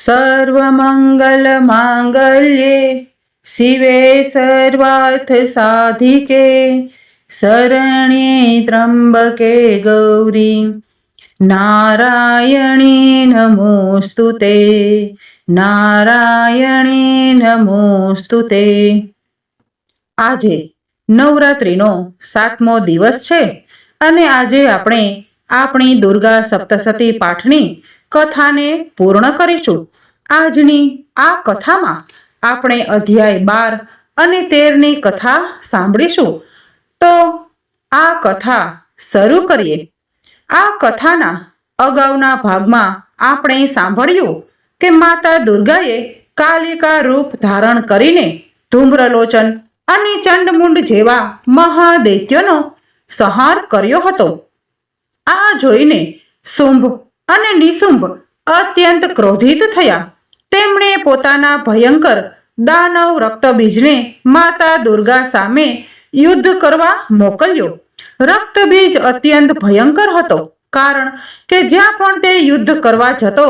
સર્વમંગલમાંગલ્યે શિવે સર્વાર્થ સાધિકે શરણે ત્રંબકે ગૌરી નારાયણી નમોસ્તુ તે નારાયણી નમોસ્તુ તે આજે નવરાત્રિનો સાતમો દિવસ છે અને આજે આપણે આપણી દુર્ગા સપ્તસતી પાઠની કથાને પૂર્ણ કરીશું. આજની આ કથામાં આપણે અધ્યાય બાર અને તેરની કથા સાંભળીશું. તો આ કથા શરૂ કરીએ. આ કથાના અગાઉના ભાગમાં આપણે સાંભળ્યું કે માતા દુર્ગાએ કાલિકા રૂપ ધારણ કરીને ધૂમ્રલોચન અને ચંડમુંડ જેવા મહાદૈત્યનો સંહાર કર્યો હતો. આ જોઈને શુંભ અને નિશુંભ અત્યંત ક્રોધિત થયા. તેમણે પોતાના ભયંકર દાનવ રક્તબીજને માતા દુર્ગા સામે યુદ્ધ કરવા મોકલ્યો. રક્તબીજ અત્યંત ભયંકર હતો, કારણ કે જ્યાં પણ તે યુદ્ધ કરવા જતો,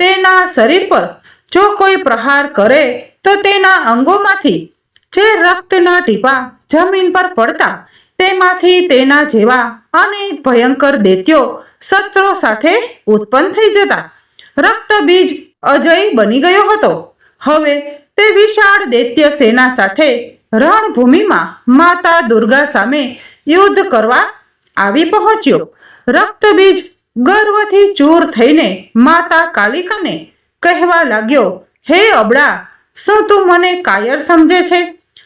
તેના શરીર પર જો કોઈ પ્રહાર કરે, તો તેના અંગોમાંથી જે રક્તના ટીપા જમીન પર પડતા તેમાંથી તેના જેવા અનેક ભયંકર દૈત્યો શસ્ત્રો સાથે ઉત્પન્ન થઈ જતા. રક્તબીજ અજય બની ગયો હતો. હવે તે વિશાળ દૈત્ય સેના સાથે રણભૂમિમાં માતા દુર્ગા સામે યુદ્ધ કરવા આવી પહોંચ્યો. રક્તબીજ ગર્વથી ચૂર થઈને માતા કાલિકાને કહેવા લાગ્યો, હે અબડા શું તું મને કાયર સમજે છે?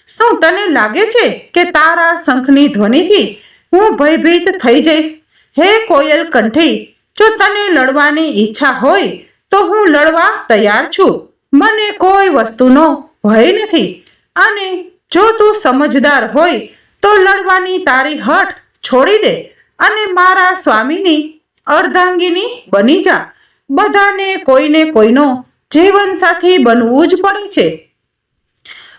શું તને લાગે છે કે તારા શંખની ધ્વનિથી હું ભયભીત થઈ જઈશ? હે કોયલ કંઠી, જો તને લડવાની ઈચ્છા હોય, તો હું લડવા તૈયાર છું. મને કોઈ વસ્તુનો ભય નથી. અને જો તું સમજદાર હોય, તો લડવાની તારી હઠ છોડી દે અને મારા સ્વામીની અર્ધાંગીની બની જા. બધાને કોઈને કોઈનો જીવનસાથી બનવું જ પડે છે.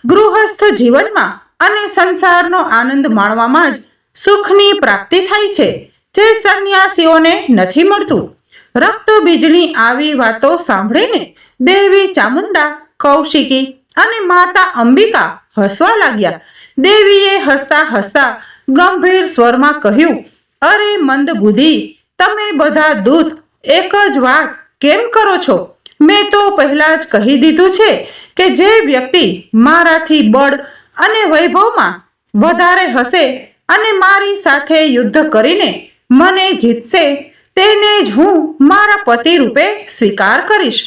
ગૃહસ્થ જીવનમાં અને સંસારનો આનંદ માણવામાં જ સુખની પ્રાપ્તિ થાય છે. જે સંન્યાસીઓને નથી મળતું. રક્ત બીજની આવી વાતો સાંભળીને દેવી ચામુંડા, કૌશિકી અને માતા અંબિકા હસવા લાગ્યા. દેવીએ હસતા હસતા ગંભીર સ્વરમાં કહ્યું, અરે મંદ બુદ્ધિ, તમે બધા દૂત, એક જ વાત કેમ કરો છો? મેં તો પહેલા જ કહી દીધું છે કે જે વ્યક્તિ મારાથી બળ અને વૈભવમાં વધારે હશે અને મારી સાથે યુદ્ધ કરીને મને જીતશે, તેને જ હું મારા પતિ રૂપે સ્વીકાર કરીશ.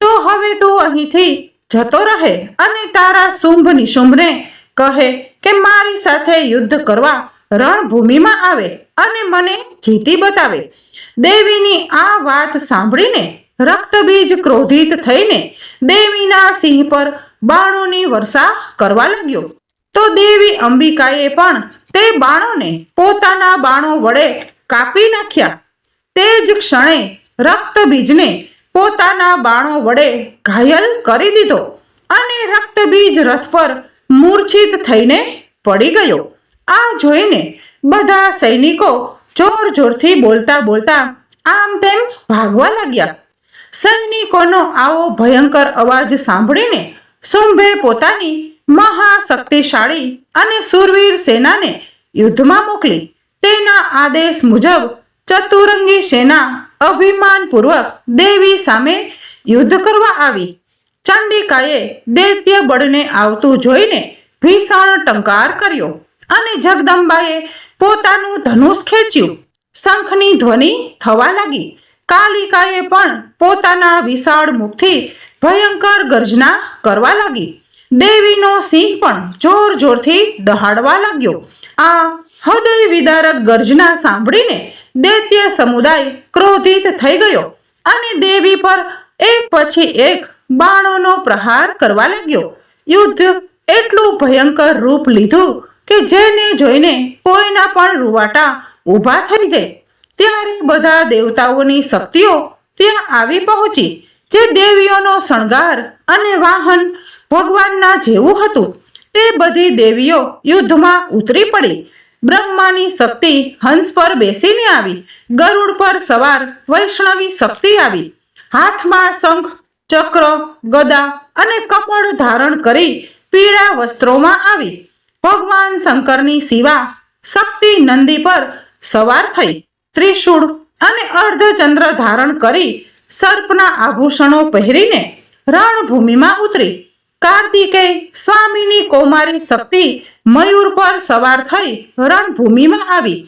તો હવે તું અહીંથી જતો રહે અને તારા શુંભ નિશુંભને કહે કે મારી સાથે યુદ્ધ કરવા રણભૂમિમાં આવે અને મને જીતી બતાવે. દેવીની આ વાત સાંભળીને રક્તબીજ ક્રોધિત થઈને દેવીના સિંહ પર બાણોની વર્ષા કરવા લાગ્યો. તો દેવી અંબિકાએ પણ તે બાણોને પોતાના બાણો વડે કાપી નાખ્યા. તે જ ક્ષણે રક્તબીજને પોતાના બાણો વડે ઘાયલ કરી દીધો અને રક્તબીજ રથ પર મૂર્છિત થઈને પડી ગયો. આ જોઈને બધા સૈનિકો જોર જોરથી બોલતા બોલતા આમ તેમ ભાગવા લાગ્યા. સૈનિકોનો આવો ભયંકર અવાજ સાંભળીને શુંભે પોતાની મહાશક્તિશાળી અને સુરવીર સેનાને યુદ્ધમાં મોકલી. તેના આદેશ મુજબ ચતુરંગી સેના અભિમાનપૂર્વક દેવી સામે યુદ્ધ કરવા આવી. ચંડિકાએ દૈત્ય બળને આવતું જોઈને ભીષણ ટંકાર કર્યો અને જગદંબાએ પોતાનું ધનુષ ખેંચ્યું. શંખની ધ્વનિ થવા લાગી. કાલિકાએ પણ પોતાના વિશાળ મુખથી ભયંકર ગર્જના કરવા લાગી. દેવીનો સિંહ પણ જોર જોરથી દહાડવા લાગ્યો. આ હૃદય વિદારક ગર્જના સાંભળીને દૈત્ય સમુદાય ક્રોધિત થઈ ગયો અને દેવી પર એક પછી એક બાણોનો પ્રહાર કરવા લાગ્યો. યુદ્ધ એટલું ભયંકર રૂપ લીધું કે જેને જોઈને કોઈના પણ રૂવાટા ઊભા થઈ જાય. ત્યારે બધા દેવતાઓની શક્તિઓ ત્યાં આવી પહોંચી, જે દેવીઓનો શણગાર અને વાહન ભગવાનના જેવું હતું. તે બધી દેવીઓ યુદ્ધમાં ઉતરી પડી. બ્રહ્માની શક્તિ હંસ પર બેસીને આવી. ગરુડ પર સવાર વૈષ્ણવી શક્તિ આવી. હાથમાં શંખ, ચક્ર, ગદા અને કપડ ધારણ કરી પીળા વસ્ત્રોમાં આવી. ભગવાન શંકરની શિવા શક્તિ નંદી પર સવાર થઈ. ત્રિશૂળ અને અર્ધચંદ્ર ધારણ કરી સર્પના આભૂષણો પહેરીને રણભૂમિમાં ઉતરી. કાર્તિકે સ્વામીની કૌમારી શક્તિ મયુર પર સવાર થઈ રણભૂમિમાં આવી.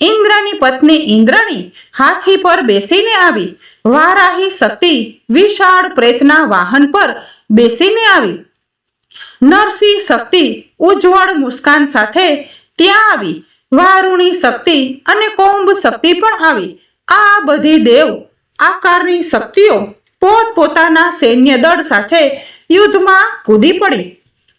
ઇન્દ્રની પત્ની ઇન્દ્રની હાથી પર બેસીને આવી. વારાહી શક્તિ વિશાળ પ્રેતના વાહન પર બેસીને આવી. નરસિંહ શક્તિ ઉજ્જવળ મુસ્કાન સાથે ત્યાં આવી. વારુણી શક્તિ અને કોંભ શક્તિ પણ આવી. આ બધી દેવ આકારની શક્તિઓ પોતપોતાના સૈન્ય દળ સાથે યુદ્ધમાં કૂદી પડી.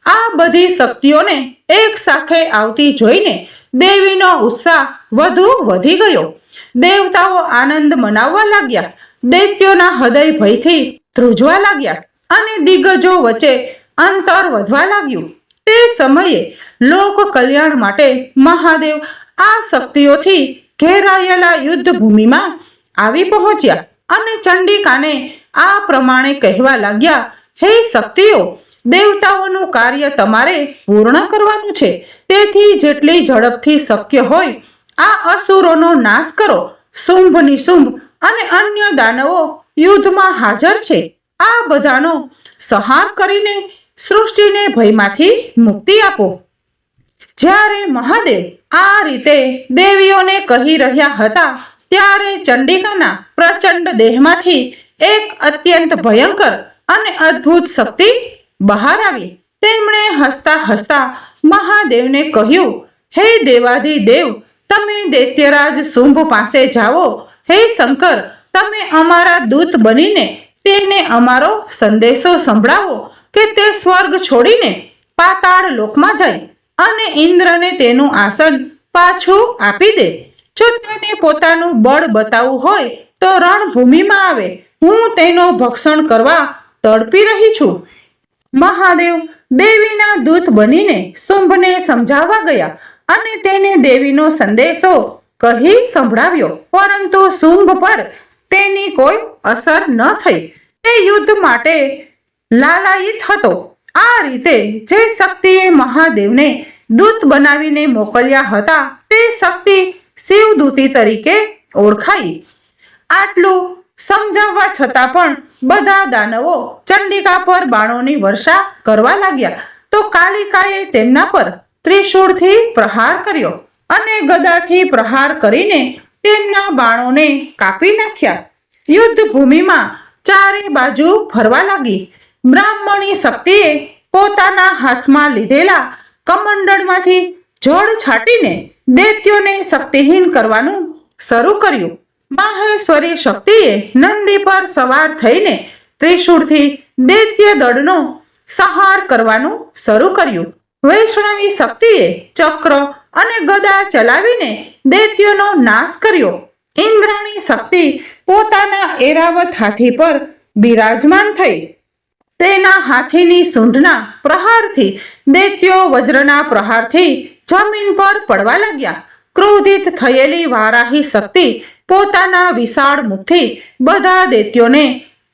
આ બધી શક્તિઓને એક સાથે આવતી જોઈને દેવીનો ઉત્સાહ વધુ વધી ગયો. દેવતાઓ આનંદ મનાવવા લાગ્યા. દૈત્યોના હૃદય ભયથી ધ્રુજવા લાગ્યા અને દિગ્ગજો વચ્ચે અંતર વધવા લાગ્યું. તે સમયે લોક કલ્યાણ માટે મહાદેવ આ શક્તિઓથી ઘેરાયેલા યુદ્ધ ભૂમિમાં આવી પહોંચ્યા અને ચંડિકાને આ પ્રમાણે કહેવા લાગ્યા, હે શક્તિઓ, દેવતાઓનું કાર્ય તમારે પૂર્ણ કરવાનું છે. તેથી જેટલી ઝડપથી શક્ય હોય, આ અસુરોનો નાશ કરો. શુંભ નિશુંભ અને અન્ય દાનવો યુદ્ધમાં હાજર છે. આ બધાનો સંહાર કરીને સૃષ્ટિને ભયમાંથી મુક્તિ આપો. જ્યારે મહાદેવ આ રીતે દેવીઓને કહી રહ્યા હતા, ત્યારે ચંડિકાના પ્રચંડ દેહમાંથી એક અત્યંત ભયંકર અને અદ્ભુત શક્તિ બહાર આવી. તેમણે હસતા હસતા મહાદેવને કહ્યું, હે દેવાધિ દેવ તમે દૈત્યરાજ શુંભ પાસે જાઓ. હે શંકર, તમે અમારા દૂત બનીને તેને અમારો સંદેશો સંભળાવો. કે તે સ્વર્ગ છોડીને પાતાળ લોકમાં જાય અને ઇન્દ્રને તેનું આસન પાછું આપી દે. જો તેને પોતાનું બળ બતાવવું હોય તો રણભૂમિમાં આવે. હું તેનો ભક્ષણ કરવા તડપી રહી છું. મહાદેવ દેવીના દૂત બનીને શુંભને સમજાવવા ગયા અને તેને દેવીનો સંદેશો કહી સંભળાવ્યો. પરંતુ શુંભ પર તેની કોઈ અસર ન થઈ. તે યુદ્ધ માટે લાલાયિત હતો. આ રીતે જે શક્તિએ મહાદેવને દૂત બનાવીને મોકલ્યા હતા, તે શક્તિ શિવદૂતી તરીકે ઓળખાઈ. આટલું સમજાવવા છતાં પણ બધા દાનવો ચંડિકા પર બાણોની વર્ષા કરવા લાગ્યા. તો કાલિકાએ તેમના પર ત્રિશૂળથી પ્રહાર કર્યો અને ગદાથી પ્રહાર કરીને તેમના બાણોને કાપી નાખ્યા. યુદ્ધ ભૂમિમાં ચારે બાજુ ફરવા લાગી. બ્રાહ્મણી શક્તિએ પોતાના હાથમાં લીધેલા કમંડળમાંથી જળ છાટીને દૈત્યોને શક્તિહીન કરવાનું શરૂ કર્યું. માહેશ્વરી શક્તિએ નંદી પર સવાર થઈને ત્રિશૂળથી દૈત્ય દળનો સહાર કરવાનું શરૂ કર્યું. વૈષ્ણવી શક્તિએ ચક્ર અને ગદા ચલાવીને દૈત્યોનો નાશ કર્યો. ઇન્દ્રાણી શક્તિ પોતાના એરાવત હાથી પર બિરાજમાન થઈ તેના હાથીની સૂંઢના પ્રહારથી દૈત્યો વજ્રના પ્રહારથી જમીન પર પડવા લાગ્યા. ક્રોધિત થયેલી વારાહી શક્તિ પોતાના વિશાળ મુખથી બધા દૈત્યોને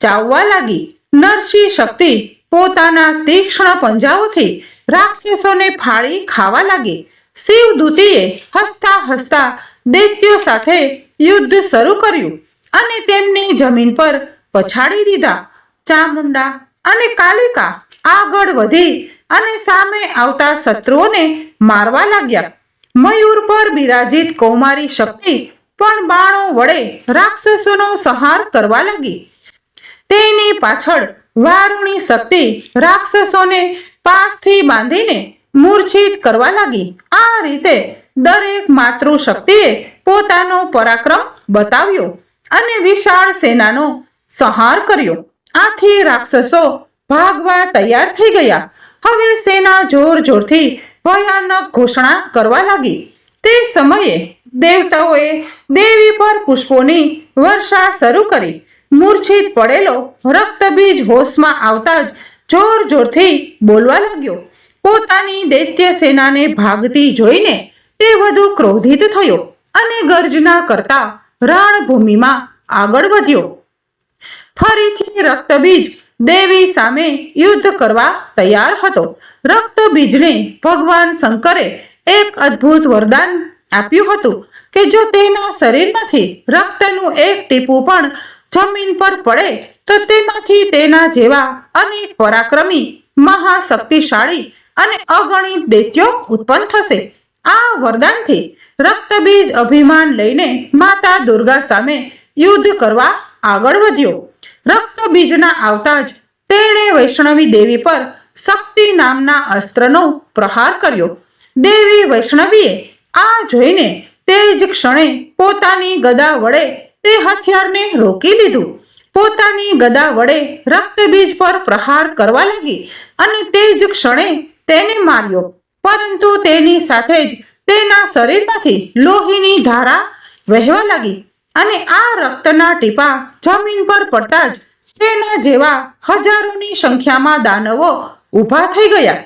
ચાવવા લાગી. નરસિંહ શક્તિ પોતાના તીક્ષ્ણ પંજાઓથી રાક્ષસોને ફાળી ખાવા લાગી. શિવદૂતીએ હસતા હસતા દૈત્યો સાથે યુદ્ધ શરૂ કર્યું અને તેમને જમીન પર પછાડી દીધા. ચામુંડા અને કાલિકા આગળ વધી અને સામે આવતા શત્રુઓને મારવા લાગ્યા. મયુર પર બિરાજિત કૌમારી શક્તિ પણ બાણો વડે રાક્ષસોનો સંહાર કરવા લાગી. તેની પાછળ વારુણી શક્તિ રાક્ષસોને પાસથી બાંધીને મૂર્છિત કરવા લાગી. આ રીતે દરેક માતૃશક્તિએ પોતાનો પરાક્રમ બતાવ્યો અને વિશાળ સેનાનો સંહાર કર્યો. આથી રાક્ષસો ભાગવા તૈયાર થઈ ગયા. હવે સેના જોર જોરથી ભયાનક ઘોષણા કરવા લાગી. તે સમયે દેવતાઓએ દેવી પર પુષ્પોની વર્ષા શરૂ કરી. મૂર્છિત પડેલો રક્તબીજ હોશમાં આવતા જ જોર જોરથી બોલવા લાગ્યો. પોતાની દૈત્ય સેનાને ભાગતી જોઈને તે વધુ ક્રોધિત થયો અને ગર્જના કરતા રણભૂમિમાં આગળ વધ્યો. ફરીથી રક્તબીજ દેવી સામે યુદ્ધ કરવા તૈયાર હતો. રક્તબીજને ભગવાન શંકરે એક અદ્ભુત વરદાન આપ્યું હતું કે જો તેના શરીરમાંથી રક્તનું એક ટીપું પણ જમીન પર પડે, તો તેમાંથી તેના જેવા અનેક પરાક્રમી, મહાશક્તિશાળી અને અગણિત દૈત્યો ઉત્પન્ન થશે. આ વરદાનથી રક્તબીજ અભિમાન લઈને માતા દુર્ગા સામે યુદ્ધ કરવા આગળ વધ્યો. રક્તબીજના આવતા જ તેણે વૈષ્ણવી દેવી પર શક્તિ નામના અસ્ત્રનો પ્રહાર કર્યો. દેવી વૈષ્ણવીએ આ જોઈને તે જ ક્ષણે પોતાની ગદા વડે તે હથિયારને રોકી લીધું. પોતાની ગદા વડે રક્તબીજ પર પ્રહાર કરવા લાગી અને તે જ ક્ષણે તેને માર્યો. પરંતુ તેની સાથે જ તેના શરીરમાંથી લોહીની ધારા વહેવા લાગી. અને આ રક્તના ટીપા જમીન પર પડતા જ તેના જેવા હજારોની સંખ્યામાં દાનવો ઊભા થઈ ગયા.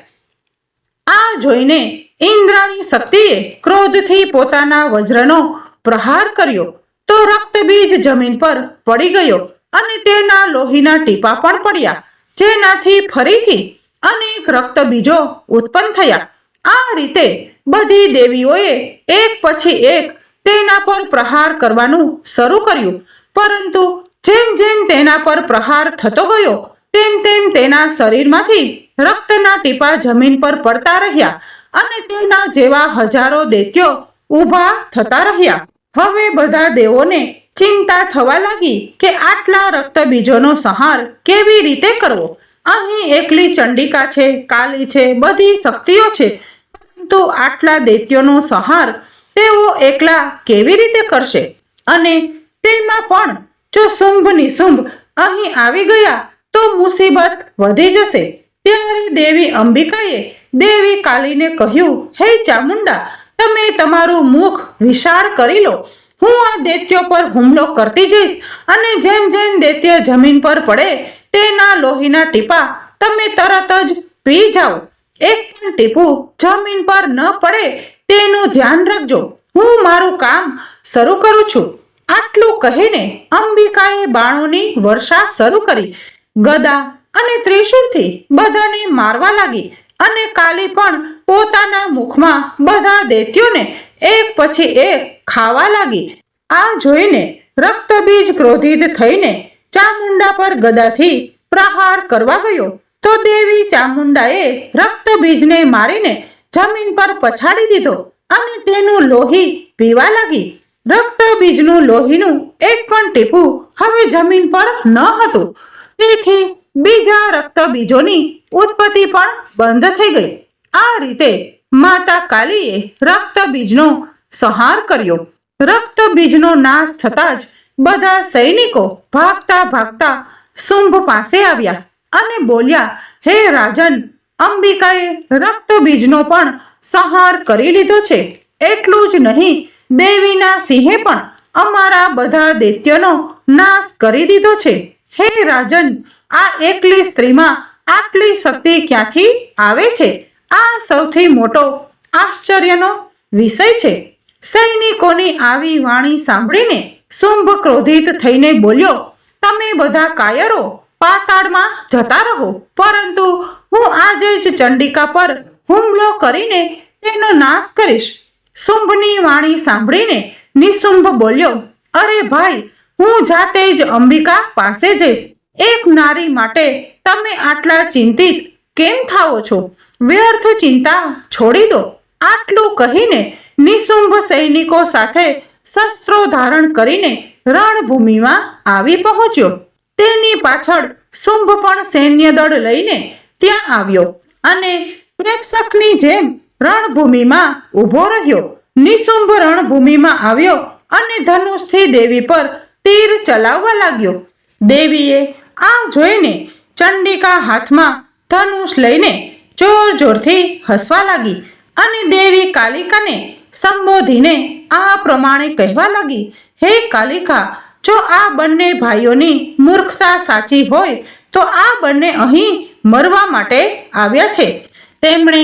આ જોઈને ઇન્દ્રાણી શક્તિએ ક્રોધથી પોતાના વજ્રનો પ્રહાર કર્યો તો રક્તબીજ જમીન પર પડી ગયો અને તેના લોહીના ટીપા પણ પડ્યા, જેનાથી ફરીથી અનેક રક્તબીજો ઉત્પન્ન થયા. આ રીતે બધી દેવીઓએ એક પછી એક તેના પર પ્રહાર કરવાનું શરૂ કર્યું. પરંતુ જેમ જેમ તેના પર પ્રહાર થતો ગયો, તેમ તેમ તેના શરીરમાંથી રક્તના ટીપા જમીન પર પડતા રહ્યા અને તેના જેવા હજારો દૈત્યો ઊભા થતા રહ્યા. હવે બધા દેવોને ચિંતા થવા લાગી કે આટલા રક્તબીજોનો સંહાર કેવી રીતે કરવો? અહીં એકલી ચંડિકા છે, કાલી છે, બધી શક્તિઓ છે. પરંતુ આટલા દૈત્યોનો સંહાર તેઓ એકલા કેવી રીતે કરશે? અને તેમાં પણ જો શુંભ નિશુંભ અહીં આવી ગયા તો મુસીબત વધી જશે. ત્યારે દેવી અંબિકાએ દેવી કાલીને કહ્યું, હે ચામુંડા, તમે તમારું મુખ વિશાળ કરી લો. હું આ દૈત્યો પર હુમલો કરતી જઈશ અને જેમ જેમ દૈત્ય જમીન પર પડે તેના લોહીના ટીપા તમે તરત જ પી જાઓ. એક પણ ટીપું જમીન પર ન પડે તેનું ધ્યાન રાખજો. હું મારું કામ શરૂ કરું છું. આટલું કહીને અંબિકાએ બાણોની વર્ષા શરૂ કરી. ગદા અને ત્રિશૂળથી બધાને મારવા લાગી અને કાલી પણ પોતાના મુખમાં બધા દૈત્યોને એક પછી એક ખાવા લાગી. આ જોઈને રક્તબીજ ક્રોધિત થઈને ચામુંડા પર ગદાથી પ્રહાર કરવા ગયો. તો દેવી ચામુંડાએ રક્તબીજને મારીને જમીન પર પછાડી દીધો અને તેનું લોહી પીવા લાગી. રક્તબીજનું લોહીનું એક પણ ટીપું હવે જમીન પર ન હતું. તેથી બીજા રક્તબીજોની ઉત્પત્તિ પણ બંધ થઈ ગઈ. આ રીતે માતા કાલીએ રક્તબીજનો સંહાર કર્યો. રક્તબીજનો નાશ થતા જ બધા સૈનિકો ભાગતા ભાગતા શુંભ પાસે આવ્યા અને બોલ્યા, હે રાજન અંબિકાએ રક્તબીજનો પણ સંહાર કરી લીધો છે. એટલું જ નહીં, દેવીના સિંહે પણ અમારા બધા દૈત્યનો નાશ કરી દીધો છે. હે રાજન, આ એકલી સ્ત્રીમાં આટલી શક્તિ ક્યાંથી આવે છે? આ સૌથી મોટો આશ્ચર્યનો વિષય છે. સૈનિકોની આવી વાણી સાંભળીને શુંભ ક્રોધિત થઈને બોલ્યો, તમે બધા કાયરો પાતાળમાં જતા રહો. પરંતુ હું આજે જ ચંડિકા પર હુમલો કરીને તેનો નાશ કરીશ. શુંભની વાણી સાંભળીને નિશુંભ બોલ્યો, અરે ભાઈ, હું જાતે જ અંબિકા પાસે જઈશ. એક નારી માટે તમે આટલા ચિંતિત કેમ થાઓ છો? વ્યર્થ ચિંતા છોડી દો. આટલું કહીને નિશુંભ સૈનિકો સાથે શસ્ત્રો ધારણ કરીને રણભૂમિમાં આવી પહોંચ્યો. તેની પાછળ શુંભ પણ સૈન્ય દળ લઈને ત્યાં આવ્યો અને પ્રેક્ષકની જેમ રણભૂમિમાં ઊભો રહ્યો. નિશુંભ રણભૂમિમાં આવ્યો અને ધનુષથી દેવી પર તીર ચલાવવા લાગ્યો. દેવીએ આ જોઈને ચંડિકા હાથમાં ધનુષ લઈને જોર જોરથી હસવા લાગી અને દેવી કાલિકાને સંબોધીને આ પ્રમાણે કહેવા લાગી, હે કાલિકા જો આ બંને ભાઈઓની મૂર્ખતા સાચી હોય, તો આ બંને અહીં મરવા માટે આવ્યા છે. તેમણે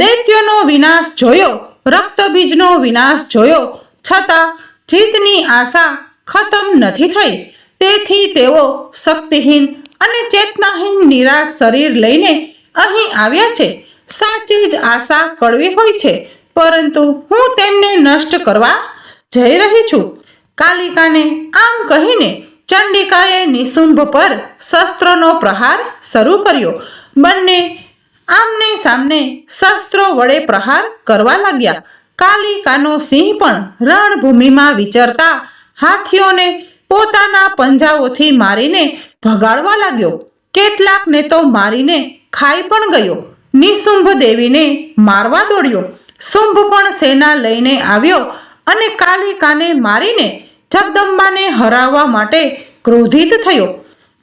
દૈત્યનો વિનાશ જોયો, રક્તબીજનો વિનાશ જોયો, છતાં જીતની આશા ખતમ નથી થઈ. તેથી તેઓ શક્તિહીન અને ચેતનાહીન નિરાશ શરીર લઈને અહીં આવ્યા છે. સાચી જ આશા કડવી હોય છે, પરંતુ હું તેમને નષ્ટ કરવા જઈ રહી છું. કાલિકાને આમ કહીને ચંડિકાએ નિશુંભ પર શસ્ત્રનો પ્રહાર શરૂ કર્યો. બંને આમને સામને શસ્ત્રો વડે પ્રહાર કરવા લાગ્યા. કાલિકાનો સિંહ પણ રણભૂમિમાં વિચરતા હાથીઓને પોતાના પંજાઓથી મારીને ભગાડવા લાગ્યો. કેટલાકને તો મારીને ખાઈ પણ ગયો. નિશુંભ દેવીને મારવા દોડ્યો. શુંભ પણ સેના લઈને આવ્યો અને કાલિકાને મારીને જગદંબાને હરાવવા માટે ક્રોધિત થયો.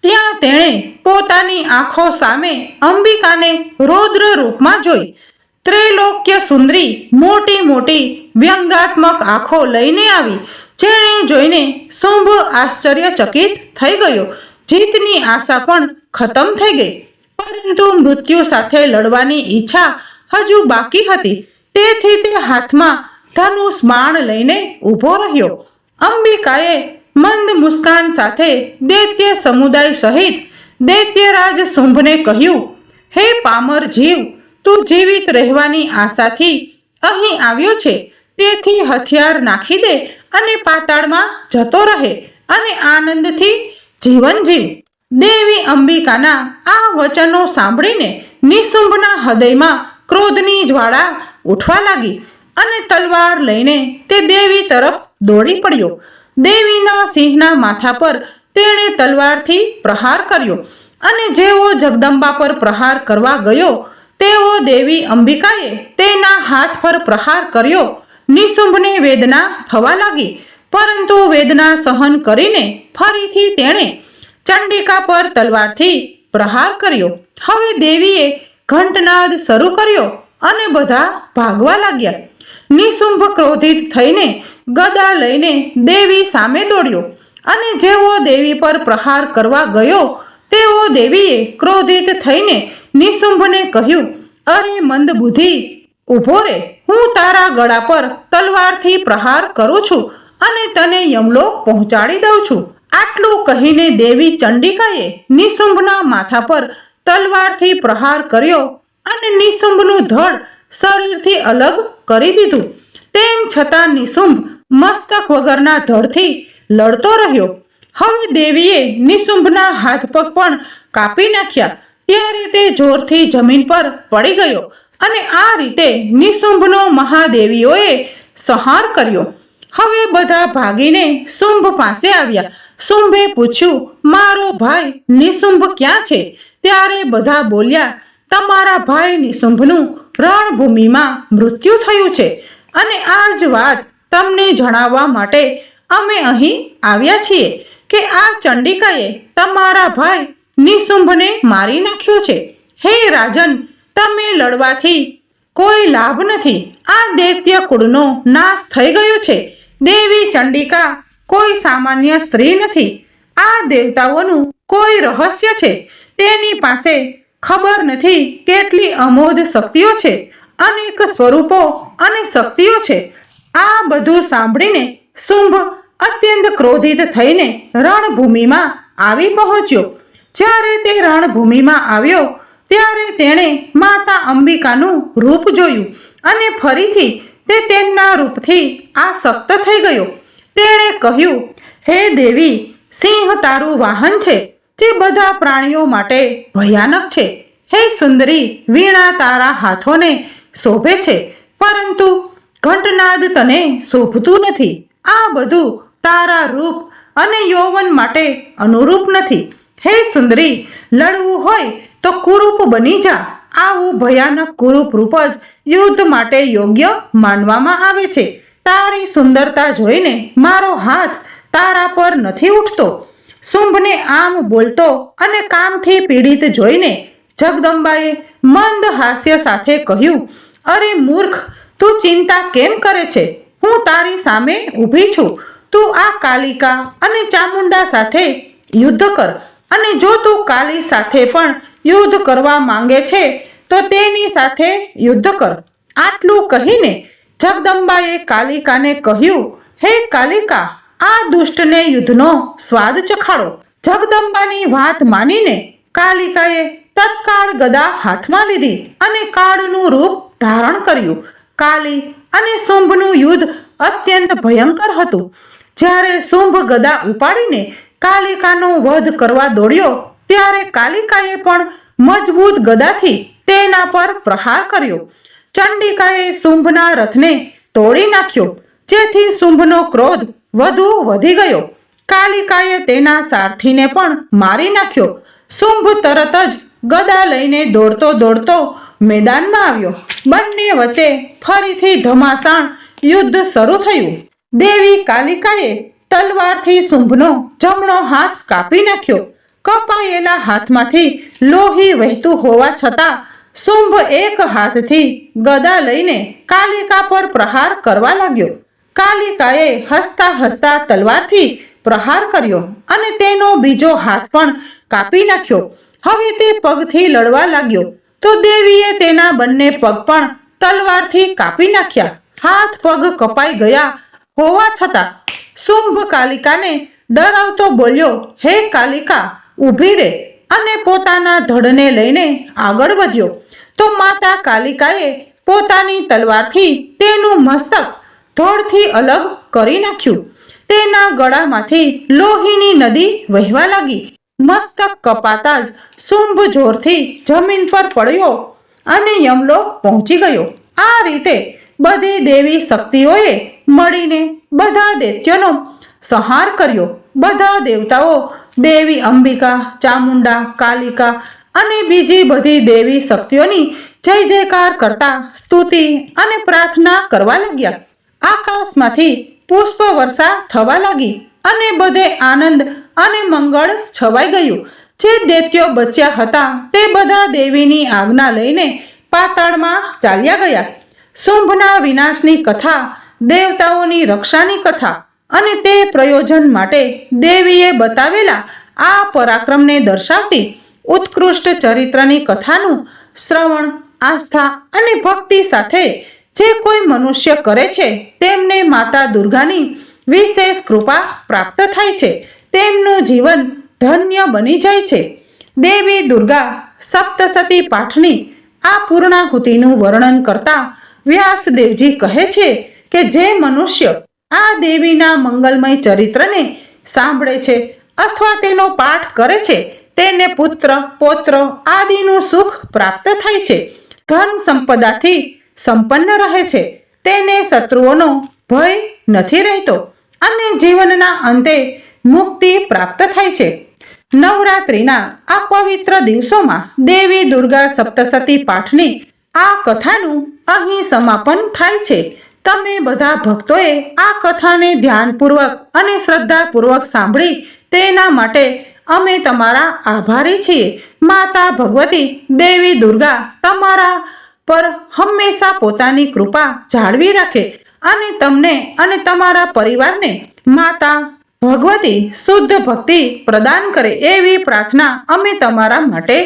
ત્યાં તેણે પોતાની આંખો સામે અંબિકાને રૌદ્ર રૂપમાં જોઈ. ત્રૈલોક્ય સુંદરી મોટી મોટી વ્યંગાત્મક આંખો લઈને આવી, જેણે જોઈને શુંભ આશ્ચર્યચકિત થઈ ગયો. જીતની આશા પણ ખતમ થઈ ગઈ. પરંતુ મૃત્યુ સાથે લડવાની ઈચ્છા હજુ બાકી હતી. તેથી તે હાથમાં ધનુષ બાણ લઈને ઊભો રહ્યો. અંબિકાએ મંદ મુસ્કાન સાથે દૈત્ય સમુદાય સહિત દૈત્યરાજ શુંભને કહ્યું, હે પામર જીવ, તું જીવિત રહેવાની આશાથી અહીં આવ્યો છે. તેથી હથિયાર નાખી દે અને પાતાળમાં જતો રહે અને આનંદથી જીવન જીવ. દેવી અંબિકાના આ વચનો સાંભળીને નિશુંભના હૃદયમાં ક્રોધની જ્વાળા ઉઠવા લાગી અને તલવાર લઈને તે દેવી તરફ દોડી પડ્યો. દેવીના સિંહના માથા પર તેણે તલવારથી પ્રહાર કર્યો અને જેવો જગદંબા પર પ્રહાર કરવા ગયો, તેવો દેવી અંબિકાએ તેના હાથ પર પ્રહાર કર્યો. નિશુંભને વેદના થવા લાગી, પરંતુ વેદના સહન કરીને ફરીથી તેણે ચંડિકા પર તલવારથી પ્રહાર કર્યો. હવે દેવીએ ઘંટનાદ શરૂ કર્યો અને બધા ભાગવા લાગ્યા. નિશુંભ ક્રોધિત થઈને ગદા લઈને દેવી સામે દોડ્યો. અને જેવો દેવી પર પ્રહાર કરવા ગયો, તેવો દેવીએ ક્રોધિત થઈને નિશુંભને કહ્યું, અરે મંદ બુદ્ધિ ઊભો રે. હું તારા ગળા પર તલવારથી પ્રહાર કરું છું અને તને યમલો પહોંચાડી દઉં છું. આટલું કહીને દેવી ચંડિકાએ નિશુંભના માથા પર તલવારથી પ્રહાર કર્યો અને નિશુંભનું ધડ શરીરથી અલગ કરી દીધું. તેમ છતાં નિશુંભ મસ્તક વગરના ધડથી લડતો રહ્યો. હવે દેવીએ નિશુંભના હાથ પગ પણ કાપી નાખ્યા. ત્યારે તે જોરથી જમીન પર પડી ગયો અને આ રીતે નિશુંભનો મહાદેવીઓએ સંહાર કર્યો. હવે બધા ભાગીને શુંભ પાસે આવ્યા. શુંભે પૂછ્યું, મારો ભાઈ નિશુંભ ક્યાં છે? ત્યારે બધા બોલ્યા તમારા ભાઈ નિશુંભનું રણભૂમિમાં મૃત્યુ થયું છે. અને આ જ વાત તમને જણાવવા માટે અમે અહીં આવ્યા છીએ કે આ ચંડિકાએ તમારા ભાઈ નિશુંભને મારી નાખ્યો છે. હે રાજન, તમે લડવાથી કોઈ લાભ નથી. આ દૈત્ય કુળનો નાશ થઈ ગયો છે. દેવી ચંડિકા કોઈ સામાન્ય સ્ત્રી નથી. આ દેવતાઓનું કોઈ રહસ્ય છે. તેની પાસે ખબર નથી કેટલી અમોધ શક્તિઓ છે, અનેક સ્વરૂપો અને શક્તિઓ છે. આ બધું સાંભળીને શુંભ અત્યંત ક્રોધિત થઈને રણભૂમિમાં આવી પહોંચ્યો. જ્યારે તે રણભૂમિમાં આવ્યો, ત્યારે તેણે માતા અંબિકાનું રૂપ જોયું અને ફરીથી તે તેમના રૂપથી આસક્ત થઈ ગયો. તેણે કહ્યું, હે દેવી, સિંહ તારું વાહન છે. જે બધા પ્રાણીઓ માટે ભયાનક છે. હે સુંદરી, વીણા તારા હાથોને શોભે છે, પરંતુ ઘંટનાદ તને શોભતું નથી. આ બધું તારા રૂપ અને યૌવન માટે અનુરૂપ નથી. હે સુંદરી, લડવું હોય તો કુરૂપ બની જા. આવું ભયાનક કુરૂપ રૂપ જ યુદ્ધ માટે યોગ્ય માનવામાં આવે છે. તારી સુંદરતા જોઈને મારો હાથ તારા પર નથી ઉઠતો. શુંભને આમ બોલતો અને કામથી પીડિત જોઈને જગદંબાએ મંદ હાસ્ય સાથે કહ્યું, અરે મૂર્ખ, તું ચિંતા કેમ કરે છે? હું તારી સામે ઊભી છું. તું આ કાલિકા અને ચામુંડા સાથે યુદ્ધ કર અને જો તું કાલી સાથે પણ યુદ્ધ કરવા માંગે છે, તો તેની સાથે યુદ્ધ કર. આટલું કહીને જગદંબાએ કાલિકાને કહ્યું, હે કાલિકા આ દુષ્ટને યુદ્ધનો સ્વાદ ચખાડો. જગદંબાની વાત માનીને કાલિકાએ તત્કાળ ગદા હાથમાં લીધી અને કાળનું રૂપ ધારણ કર્યું. કાલી અને શુંભનું યુદ્ધ અત્યંત ભયંકર હતું. જ્યારે શુંભ ગદા ઉપાડીને કાલિકાનો વધ કરવા દોડ્યો, ત્યારે કાલિકાએ પણ મજબૂત ગદાથી તેના પર પ્રહાર કર્યો. ચંડિકાએ શુંભના રથને તોડી નાખ્યો. જેથી શુંભનો ક્રોધ વધુ વધી ગયો. કાલિકાએ તેના સારથીને પણ મારી નાખ્યો. શુંભ તરત જ ગદા લઈને દોડતો દોડતો મેદાનમાં આવ્યો. બંને વચ્ચે ફરીથી ધમાસાણ યુદ્ધ શરૂ થયું. દેવી કાલિકાએ તલવારથી શુંભનો જમણો હાથ કાપી નાખ્યો. કપાયેલા હાથમાંથી લોહી વહેતું હોવા છતાં શુંભ એક હાથથી ગદા લઈને કાલિકા પર પ્રહાર કરવા લાગ્યો. કાલિકાએ હસતા હસતા તલવારથી પ્રહાર કર્યો અને તેનો બીજો હાથ પણ કાપી નાખ્યો. હવે તે પગથી લડવા લાગ્યો. તો દેવીએ તેના બંને પગ પણ તલવારથી કાપી નાખ્યા. હાથ પગ કપાઈ ગયા હોવા છતાં શુંભ કાલિકાને ડરાવતો બોલ્યો, હે કાલિકા, ઊભી રે. અને પોતાના ધડને લઈને આગળ વધ્યો. તો માતા કાલિકાએ પોતાની તલવારથી તેનું મસ્તક ધોળથી અલગ કરી નાખ્યું. તેના ગળામાંથી લોહીની નદી વહેવા લાગી. મસ્તક કપાતા જ શુંભ જોરથી જમીન પર પડ્યો અને યમલોક પહોંચી ગયો. આ રીતે બધી દેવી શક્તિઓએ મળીને બધા દૈત્યોનો સંહાર કર્યો. બધા દેવતાઓ, દેવી અંબિકા, ચામુંડા, કાલિકા અને બીજી બધી દેવી શક્તિઓની જય જયકાર કરતા સ્તુતિ અને પ્રાર્થના કરવા લાગ્યા. આકાશમાંથી પુષ્પ વર્ષા થવા લાગી અને બધે આનંદ અને મંગળ છવાઈ ગયું. જે દૈત્યો બચ્યા હતા તે બધા દેવીની આજ્ઞા લઈને પાતાળમાં ચાલ્યા ગયા. શુંભના વિનાશની કથા, દેવતાઓની રક્ષાની કથા અને તે પ્રયોજન માટે દેવીએ બતાવેલા આ પરાક્રમને દર્શાવતી ઉત્કૃષ્ટ ચરિત્રની કથાનું શ્રવણ, આસ્થા અને ભક્તિ સાથે જે કોઈ મનુષ્ય કરે છે, તેમને માતા દુર્ગાની વિશેષ કૃપા પ્રાપ્ત થાય છે. તેમનું જીવન ધન્ય બની જાય છે. દેવી દુર્ગા સપ્તસતી પાઠની આ પૂર્ણાહુતિનું વર્ણન કરતા વ્યાસદેવજી કહે છે કે જે મનુષ્ય આ દેવીના મંગલમય ચરિત્રને સાંભળે છે અથવા તેનો પાઠ કરે છે, તેને પુત્ર, પૌત્ર આદિનું સુખ પ્રાપ્ત થાય છે. ધન સંપદાથી સંપન્ન રહે છે. તેને શત્રુઓનો ભય નથી રહેતો અને જીવનના અંતે મુક્તિ પ્રાપ્ત થાય છે. નવરાત્રિના આ પવિત્ર દિવસોમાં દેવી દુર્ગા સપ્તસતી પાઠની આ કથાનું અહીં સમાપન થાય છે. તમે બધા ભક્તોએ આ કથાને ધ્યાનપૂર્વક અને શ્રદ્ધાપૂર્વક સાંભળી તેના માટે અમે તમારા આભારી છીએ. માતા ભગવતી દેવી દુર્ગા તમારા પર હંમેશા પોતાની કૃપા જાળવી રાખે અને તમને અને તમારા પરિવારને માતા, ભગવતી, શુદ્ધ ભક્તિ પ્રદાન કરે એવી પ્રાર્થના અમે તમારા માટે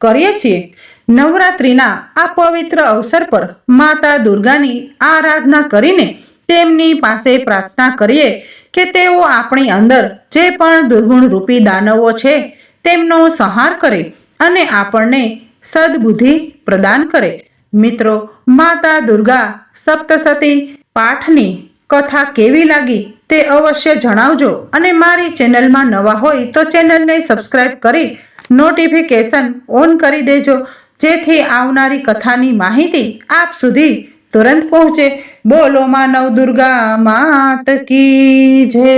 કરીએ છીએ. નવરાત્રિના આ પવિત્ર અવસર પર માતા દુર્ગાની આરાધના કરીને તેમની પાસે પ્રાર્થના કરીએ કે તેઓ આપણી અંદર જે પણ દુર્ગુણ રૂપી દાનવો છે તેમનો સંહાર કરે અને આપણને સદબુદ્ધિ પ્રદાન કરે. મિત્રો, માતા દુર્ગા સપ્તસતી પાઠની કથા કેવી લાગી તે અવશ્ય જણાવજો અને મારી ચેનલમાં નવા હોય તો ચેનલને સબસ્ક્રાઈબ કરી નોટિફિકેશન ઓન કરી દેજો, જેથી આવનારી કથાની માહિતી આપ સુધી તુરંત પહોંચે. બોલો માનવ દુર્ગા, માત કી જય.